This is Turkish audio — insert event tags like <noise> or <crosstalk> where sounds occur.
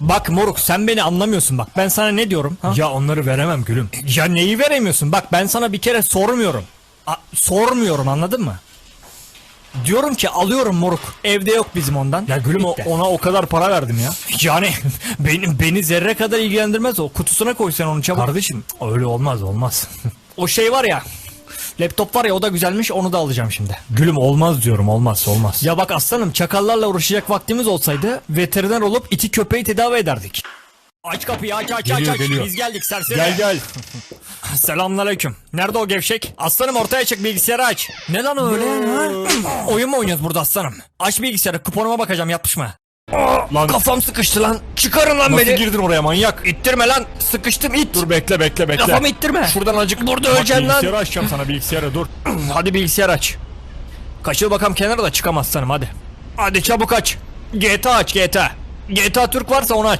Bak moruk sen beni anlamıyorsun bak. Ben sana ne diyorum? Ha? Ya onları veremem gülüm. Ya neyi veremiyorsun? Bak ben sana bir kere sormuyorum. A- sormuyorum anladın mı? Diyorum ki alıyorum moruk. Evde yok bizim ondan. Ya gülüm o- Bitti. ona o kadar para verdim ya. Yani <laughs> benim beni zerre kadar ilgilendirmez o. Kutusuna koy sen onu çabuk. Kardeşim öyle olmaz olmaz. O şey var ya. Laptop var ya o da güzelmiş onu da alacağım şimdi. gülüm olmaz diyorum olmaz olmaz. Ya bak aslanım çakallarla uğraşacak vaktimiz olsaydı veteriner olup iti köpeği tedavi ederdik. Aç kapıyı aç aç Geliyor, aç. geliyor. Biz geldik serseri. gel gel. <laughs> Selamünaleyküm. Nerede o gevşek? Aslanım ortaya çık bilgisayarı aç. Ne lan öyle? ha? <clears throat> Oyun mu oynuyoruz burada aslanım? Aç bilgisayarı kuponuma bakacağım yapmış mı? Lan Kafam sıkıştı lan. Çıkarın lan nasıl beni. girdin oraya manyak? İttirme lan. Sıkıştım it. Dur bekle bekle bekle. Kafamı ittirme. Şuradan acık. Burada Bak, öleceksin lan. Bilgisayarı açacağım sana bilgisayarı dur. <clears throat> Hadi bilgisayar aç. Kaçıl bakalım kenara da çıkamaz sanırım hadi. Hadi çabuk aç. GTA aç GTA. GTA Türk varsa onu aç.